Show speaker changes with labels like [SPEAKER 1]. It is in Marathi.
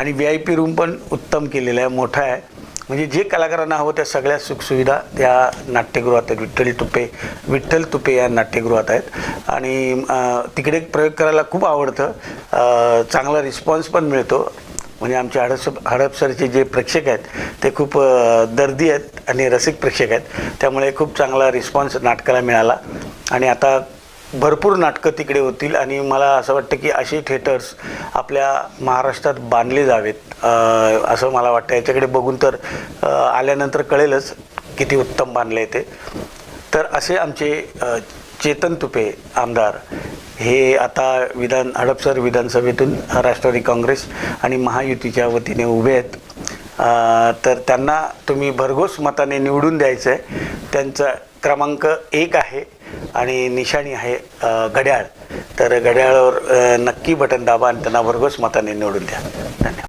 [SPEAKER 1] आणि व्ही आय पी रूम पण उत्तम केलेला आहे मोठा आहे. म्हणजे जे कलाकारांना हवं त्या सगळ्या सुखसुविधा त्या नाट्यगृहात आहेत. विठ्ठल तुपे विठ्ठल तुपे या नाट्यगृहात आहेत. आणि तिकडे प्रयोग करायला खूप आवडतं. चांगला रिस्पॉन्स पण मिळतो. म्हणजे आमचे हडप हडपसरचे जे प्रेक्षक आहेत ते खूप दर्दी आहेत आणि रसिक प्रेक्षक आहेत. त्यामुळे खूप चांगला रिस्पॉन्स नाटकाला मिळाला. आणि आता भरपूर नाटकं तिकडे होतील आणि मला असं वाटतं की असे थिएटर्स आपल्या महाराष्ट्रात बांधले जावेत असं मला वाटतं. याच्याकडे बघून तर आल्यानंतर कळेलच किती उत्तम बांधले ते. तर असे आमचे चेतन तुपे आमदार हे आता विधान हडपसर विधानसभेतून राष्ट्रवादी काँग्रेस आणि महायुतीच्या वतीने उभे आहेत. तर त्यांना तुम्ही भरघोस मताने निवडून द्यायचं आहे त्यांचा क्रमांक एक आहे. आणि निशाणी आहे घड्याळ. तर घड्याळावर नक्की बटन दाबा आणि त्यांना भरघोस मताने निवडून द्या. धन्यवाद.